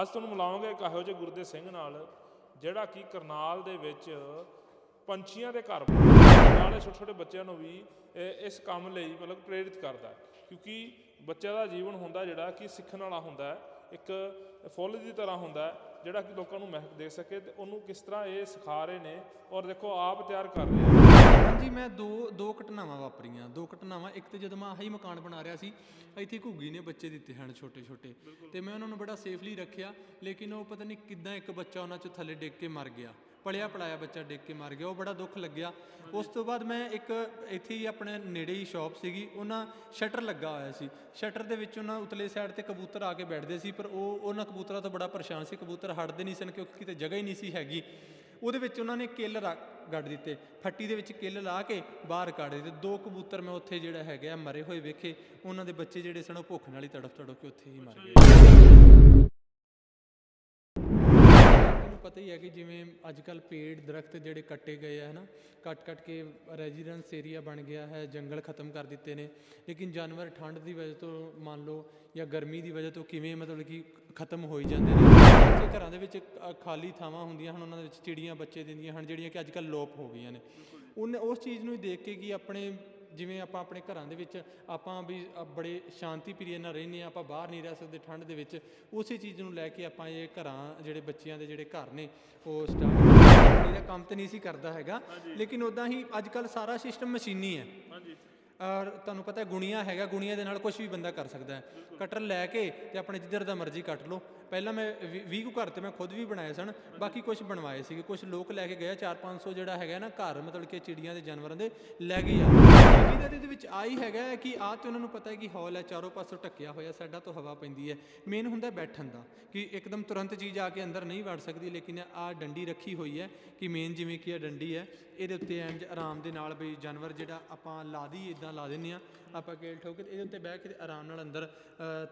ਅੱਜ ਤੁਹਾਨੂੰ ਮਿਲਾਵਾਂਗੇ ਇੱਕ ਇਹੋ ਜਿਹੇ ਗੁਰਦੇ ਸਿੰਘ ਨਾਲ, ਜਿਹੜਾ ਕਿ ਕਰਨਾਲ ਦੇ ਵਿੱਚ ਪੰਛੀਆਂ ਦੇ ਘਰ ਬਣਾਉਂਦਾ ਨਾਲੇ ਛੋਟੇ ਛੋਟੇ ਬੱਚਿਆਂ ਨੂੰ ਵੀ ਇਸ ਕੰਮ ਲਈ ਮਤਲਬ ਪ੍ਰੇਰਿਤ ਕਰਦਾ ਕਿਉਂਕਿ ਬੱਚਿਆਂ ਦਾ ਜੀਵਨ ਹੁੰਦਾ ਜਿਹੜਾ ਕਿ ਸਿੱਖਣ ਵਾਲਾ ਹੁੰਦਾ ਇੱਕ ਫੁੱਲ ਦੀ ਤਰ੍ਹਾਂ ਹੁੰਦਾ ਜਿਹੜਾ ਕਿ ਲੋਕਾਂ ਨੂੰ ਮਹਿਕ ਦੇ ਸਕੇ ਤੇ ਉਹਨੂੰ ਕਿਸ ਤਰ੍ਹਾਂ ਇਹ ਸਿਖਾ ਰਹੇ ਨੇ ਔਰ ਦੇਖੋ ਆਪ ਤਿਆਰ ਕਰ ਰਹੇ ਨੇ। ਹਾਂਜੀ ਮੈਂ ਦੋ ਦੋ ਘਟਨਾਵਾਂ ਵਾਪਰੀਆਂ। ਦੋ ਘਟਨਾਵਾਂ ਇੱਕ ਤੇ ਜਦੋਂ ਮੈਂ ਆਹੀ ਮਕਾਨ ਬਣਾ ਰਿਹਾ ਸੀ ਇੱਥੇ ਘੁੱਗੀ ਨੇ ਬੱਚੇ ਦਿੱਤੇ ਹਨ ਛੋਟੇ ਛੋਟੇ ਤੇ ਮੈਂ ਉਹਨਾਂ ਨੂੰ ਬੜਾ ਸੇਫਲੀ ਰੱਖਿਆ ਲੇਕਿਨ ਉਹ ਪਤਾ ਨਹੀਂ ਕਿੱਦਾਂ ਇੱਕ ਬੱਚਾ ਉਹਨਾਂ ਚੋਂ ਥੱਲੇ ਡਿੱਗ ਕੇ ਮਰ ਗਿਆ। ਪਲਿਆ ਪੜਾਇਆ ਬੱਚਾ ਡਿੱਗ ਕੇ ਮਰ ਗਿਆ ਉਹ ਬੜਾ ਦੁੱਖ ਲੱਗਿਆ। ਉਸ ਤੋਂ ਬਾਅਦ ਮੈਂ ਇੱਕ ਇੱਥੇ ਹੀ ਆਪਣੇ ਨੇੜੇ ਹੀ ਸ਼ਾਪ ਸੀਗੀ ਉਹਨਾਂ ਸ਼ਟਰ ਲੱਗਾ ਹੋਇਆ ਸੀ। ਸ਼ਟਰ ਦੇ ਵਿੱਚ ਉਹਨਾਂ ਉਤਲੇ ਸਾਈਡ ਤੇ ਕਬੂਤਰ ਆ ਕੇ ਬੈਠਦੇ ਸੀ ਪਰ ਉਹ ਉਹਨਾਂ ਕਬੂਤਰਾਂ ਤੋਂ ਬੜਾ ਪਰੇਸ਼ਾਨ ਸੀ। ਕਬੂਤਰ ਹਟਦੇ ਨਹੀਂ ਸਨ ਕਿਉਂਕਿ ਕਿਤੇ ਜਗ੍ਹਾ ਹੀ ਨਹੀਂ ਸੀ ਹੈਗੀ। ਉਹਦੇ ਵਿੱਚ ਉਹਨਾਂ ਨੇ ਕਿੱਲ ਰੱਖ- ਗੱਡ ਦਿੱਤੇ। ਫੱਟੀ ਦੇ ਵਿੱਚ ਕਿੱਲ ਲਾ ਕੇ ਬਾਹਰ ਕੱਢ ਦਿੱਤੇ। ਦੋ ਕਬੂਤਰ ਮੈਂ ਉੱਥੇ ਜਿਹੜਾ ਹੈਗਾ, ਮਰੇ ਹੋਏ ਵੇਖੇ। ਉਹਨਾਂ ਦੇ ਬੱਚੇ ਜਿਹੜੇ ਸਨ, ਉਹ ਭੁੱਖ ਨਾਲ ਹੀ ਤੜਫ ਤੜਫ ਕੇ ਉੱਥੇ ਹੀ ਮਰ ਗਏ। ਤੁਹਾਨੂੰ ਪਤਾ ਹੀ ਹੈ ਕਿ ਜਿਵੇਂ ਅੱਜ ਕੱਲ ਪੇੜ ਦਰਖਤ ਜਿਹੜੇ ਕੱਟੇ ਗਏ ਆ, ਹਨਾ? ਕੱਟ ਕੱਟ ਕੇ ਰੈਜ਼ੀਡੈਂਸ ਏਰੀਆ ਬਣ ਗਿਆ ਹੈ, ਜੰਗਲ ਖਤਮ ਕਰ ਦਿੱਤੇ ਨੇ। ਲੇਕਿਨ ਜਾਨਵਰ ਠੰਡ ਦੀ ਵਜ੍ਹਾ ਤੋਂ, ਮੰਨ ਲਓ ਜਾਂ ਗਰਮੀ ਦੀ ਵਜ੍ਹਾ ਤੋਂ ਕਿਵੇਂ ਮਤਲਬ ਕਿ ਖਤਮ ਹੋਈ ਜਾਂਦੇ ਨੇ। ਬੱਚੇ ਘਰਾਂ ਦੇ ਵਿੱਚ ਖਾਲੀ ਥਾਵਾਂ ਹੁੰਦੀਆਂ ਹਨ ਉਹਨਾਂ ਦੇ ਵਿੱਚ ਚਿੜੀਆਂ ਬੱਚੇ ਦਿੰਦੀਆਂ ਹਨ ਜਿਹੜੀਆਂ ਕਿ ਅੱਜ ਕੱਲ ਲੋਪ ਹੋ ਗਈਆਂ ਨੇ। ਉਹਨੇ ਉਸ ਚੀਜ਼ ਨੂੰ ਹੀ ਦੇਖ ਕੇ ਕਿ ਆਪਣੇ ਜਿਵੇਂ ਆਪਾਂ ਆਪਣੇ ਘਰਾਂ ਦੇ ਵਿੱਚ ਆਪਾਂ ਵੀ ਬੜੇ ਸ਼ਾਂਤੀ ਪ੍ਰਿਯ ਨਾਲ ਰਹਿੰਦੇ ਆ ਆਪਾਂ ਬਾਹਰ ਨਹੀਂ ਰਹਿ ਸਕਦੇ ਠੰਡ ਦੇ ਵਿੱਚ ਉਸੇ ਚੀਜ਼ ਨੂੰ ਲੈ ਕੇ ਆਪਾਂ ਇਹ ਘਰਾਂ ਜਿਹੜੇ ਬੱਚਿਆਂ ਦੇ ਜਿਹੜੇ ਘਰ ਨੇ ਉਹ ਸਟਾਰਟ ਇਹਦਾ ਕੰਮ ਤੇ ਨਹੀਂ ਸੀ ਕਰਦਾ ਹੈਗਾ ਲੇਕਿਨ ਉਦਾਂ ਹੀ ਅੱਜ ਕੱਲ ਸਾਰਾ ਸਿਸਟਮ ਮਸ਼ੀਨੀ ਹੈ। ਹਾਂਜੀ। ਔਰ ਤੁਹਾਨੂੰ ਪਤਾ ਗੁਣੀਆਂ ਹੈਗਾ, ਗੁਣੀਆਂ ਦੇ ਨਾਲ ਕੁਝ ਵੀ ਬੰਦਾ ਕਰ ਸਕਦਾ ਹੈ। ਕਟਰ ਲੈ ਕੇ ਤੇ ਆਪਣੇ ਜਿੱਧਰ ਦਾ ਮਰਜ਼ੀ ਕੱਟ ਲਓ। ਪਹਿਲਾਂ ਮੈਂ 20 ਕੁ ਘਰ ਤੇ ਮੈਂ ਖੁਦ ਵੀ ਬਣਾਏ ਸਨ, ਬਾਕੀ ਕੁਝ ਬਣਵਾਏ ਸੀਗੇ। ਕੁਝ ਲੋਕ ਲੈ ਕੇ ਗਏ 4-500 ਜਿਹੜਾ ਹੈਗਾ ਨਾ, ਘਰ ਮਤਲਬ ਕਿ ਚਿੜੀਆਂ ਦੇ ਜਾਨਵਰਾਂ ਦੇ ਲੈ ਗਏ ਆ ਜਿਹਦਾ ਇਹਦੇ ਵਿੱਚ ਆਈ ਹੈਗਾ ਕਿ ਆ ਤੇ ਉਹਨਾਂ ਨੂੰ ਪਤਾ ਹੈ ਕਿ ਹੌਲ ਹੈ, ਚਾਰੋਂ ਪਾਸੋਂ ਢੱਕਿਆ ਹੋਇਆ, ਸਾਡਾ ਤੋਂ ਹਵਾ ਪੈਂਦੀ ਹੈ। ਮੇਨ ਹੁੰਦਾ ਬੈਠਣ ਦਾ, ਕਿ ਇੱਕਦਮ ਤੁਰੰਤ ਚੀਜ਼ ਆ ਕੇ ਅੰਦਰ ਨਹੀਂ ਵੜ ਸਕਦੀ, ਲੇਕਿਨ ਆ ਡੰਡੀ ਰੱਖੀ ਹੋਈ ਹੈ ਕਿ ਮੇਨ ਜਿਵੇਂ ਕਿ ਇਹ ਡੰਡੀ ਹੈ, ਇਹਦੇ ਉੱਤੇ ਇੰਜ ਆਰਾਮ ਦੇ ਨਾਲ ਵੀ ਜਾਨਵਰ ਜਿਹੜਾ ਆਪਾਂ ਲਾ ਦੀ ਇਦਾਂ ਲਾ ਦਿੰਨੇ ਆ ਆਪਾਂ ਕੇਲ ਠੋਕ ਕੇ ਇਹਦੇ ਉੱਤੇ ਬਹਿ ਕੇ ਤੇ ਆਰਾਮ ਨਾਲ ਅੰਦਰ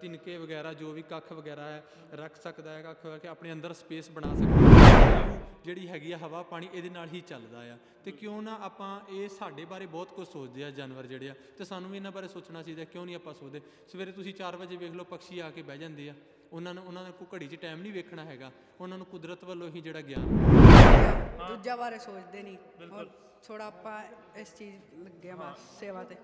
ਤਿਨਕੇ ਵਗੈਰਾ ਜੋ ਵੀ ਕੱਖ ਵਗੈਰਾ ਹੈ ਰੱਖ ਸਕਦਾ ਹੈ ਕੱਖ ਕਿ ਆਪਣੇ ਅੰਦਰ ਸਪੇਸ ਬਣਾ ਸਕਦਾ ਜਿਹੜੀ ਹੈਗੀ ਆ ਹਵਾ ਪਾਣੀ ਇਹਦੇ ਨਾਲ ਹੀ ਚੱਲਦਾ ਆ। ਤੇ ਕਿਉਂ ਨਾ ਆਪਾਂ ਇਹ ਸਾਡੇ ਬਾਰੇ ਬਹੁਤ ਕੁਝ ਸੋਚਦੇ ਆ ਜਾਨਵਰ ਜਿਹੜੇ ਆ। ਤੇ ਸਾਨੂੰ ਵੀ ਇਹਨਾਂ ਬਾਰੇ ਸੋਚਣਾ ਚਾਹੀਦਾ ਕਿਉਂ ਨਹੀਂ ਆਪਾਂ ਸੋਚਦੇ? ਸਵੇਰੇ ਤੁਸੀਂ 4 ਵਜੇ ਵੇਖ ਲਓ ਪੰਛੀ ਆ ਕੇ ਬਹਿ ਜਾਂਦੇ ਆ। ਉਹਨਾਂ ਨੂੰ ਉਹਨਾਂ ਨੇ ਕੋਈ ਘੜੀ 'ਚ ਟਾਈਮ ਨਹੀਂ ਵੇਖਣਾ ਹੈਗਾ। ਉਹਨਾਂ ਨੂੰ ਕੁਦਰਤ ਵੱਲੋਂ ਹੀ ਜਿਹੜਾ ਗਿਆਨ ਦੂਜਾ ਬਾਰੇ ਸੋਚਦੇ ਨਹੀਂ। ਔਰ ਥੋੜਾ ਆਪਾਂ ਇਸ ਚੀਜ਼ ਲੱਗਿਆ ਬਸ ਸੇਵਾ ਤੇ।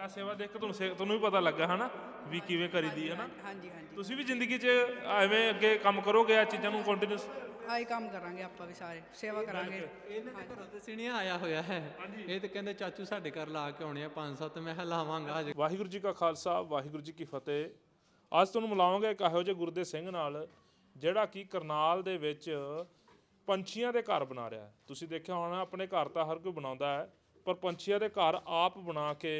ਆ ਸੇਵਾ ਦੇਖ ਕੇ ਤੁਹਾਨੂੰ ਸੇ- ਤੁਹਾਨੂੰ ਵੀ ਪਤਾ ਲੱਗਾ ਹਨਾ ਵੀ ਕਿਵੇਂ ਕਰੀਦੀ ਹੈ ਨਾ ਹਾਂਜੀ ਹਾਂਜੀ ਤੁਸੀਂ ਵੀ ਜ਼ਿੰਦਗੀ 'ਚ ਐਵੇਂ ਅੱਗੇ ਕੰਮ ਕਰੋਗੇ ਆ ਚੀਜ਼ਾਂ ਨੂੰ ਕੰਟੀਨਿਊਸ ਆਹੀ ਕੰਮ ਕਰਾਂਗੇ ਆਪਾਂ ਵੀ ਸਾਰੇ ਸੇਵਾ ਕਰਾਂਗੇ। ਇਹਨਾਂ ਦੇ ਘਰੋਂ ਤੇ ਸਿਣਿਆ ਆਇਆ ਹੋਇਆ ਹੈ। ਇਹ ਤੇ ਕਹਿੰਦੇ ਚਾਚੂ ਸਾਡੇ ਘਰ ਲਾ ਕੇ ਆਉਣੇ ਆ ਪੰਜ ਸੱਤ ਮੈਂ ਕਿਹਾ ਲਾਵਾਂਗਾ ਅੱਜ ਵਾਹਿਗੁਰੂ ਜੀ ਕਾ ਖਾਲਸਾ ਵਾਹਿਗੁਰੂ ਜੀ ਕੀ ਫਤਿਹ। ਅੱਜ ਤੁਹਾਨੂੰ ਮਿਲਾਵਾਂਗੇ ਇੱਕ ਇਹੋ ਜਿਹੇ ਗੁਰਦੇ ਸਿੰਘ ਨਾਲ ਜਿਹੜਾ ਕਿ ਕਰਨਾਲ ਦੇ ਵਿੱਚ ਪੰਛੀਆਂ ਦੇ ਘਰ ਬਣਾ ਰਿਹਾ ਹੈ। ਤੁਸੀਂ ਦੇਖਿਆ ਹੋਣਾ ਆਪਣੇ ਘਰ ਤਾਂ ਹਰ ਕੋਈ ਬਣਾਉਂਦਾ ਹੈ ਪਰ ਪੰਛੀਆਂ ਦੇ ਘਰ ਆਪ ਬਣਾ ਕੇ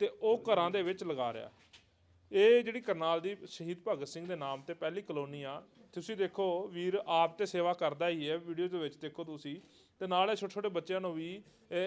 ਤੇ ਉਹ ਘਰਾਂ ਦੇ ਵਿੱਚ ਲਗਾ ਰਿਹਾ। ਇਹ ਜਿਹੜੀ ਕਰਨਾਲ ਦੀ ਸ਼ਹੀਦ ਭਗਤ ਸਿੰਘ ਦੇ ਨਾਮ ਤੇ ਪਹਿਲੀ ਕਲੋਨੀ ਆ, ਤੁਸੀਂ ਦੇਖੋ ਵੀਰ ਆਪ ਤੇ ਸੇਵਾ ਕਰਦਾ ਹੀ ਹੈ ਵੀਡੀਓ ਦੇ ਵਿੱਚ ਦੇਖੋ ਤੁਸੀਂ। ਤੇ ਨਾਲੇ ਛੋਟੇ ਛੋਟੇ ਬੱਚਿਆਂ ਨੂੰ ਵੀ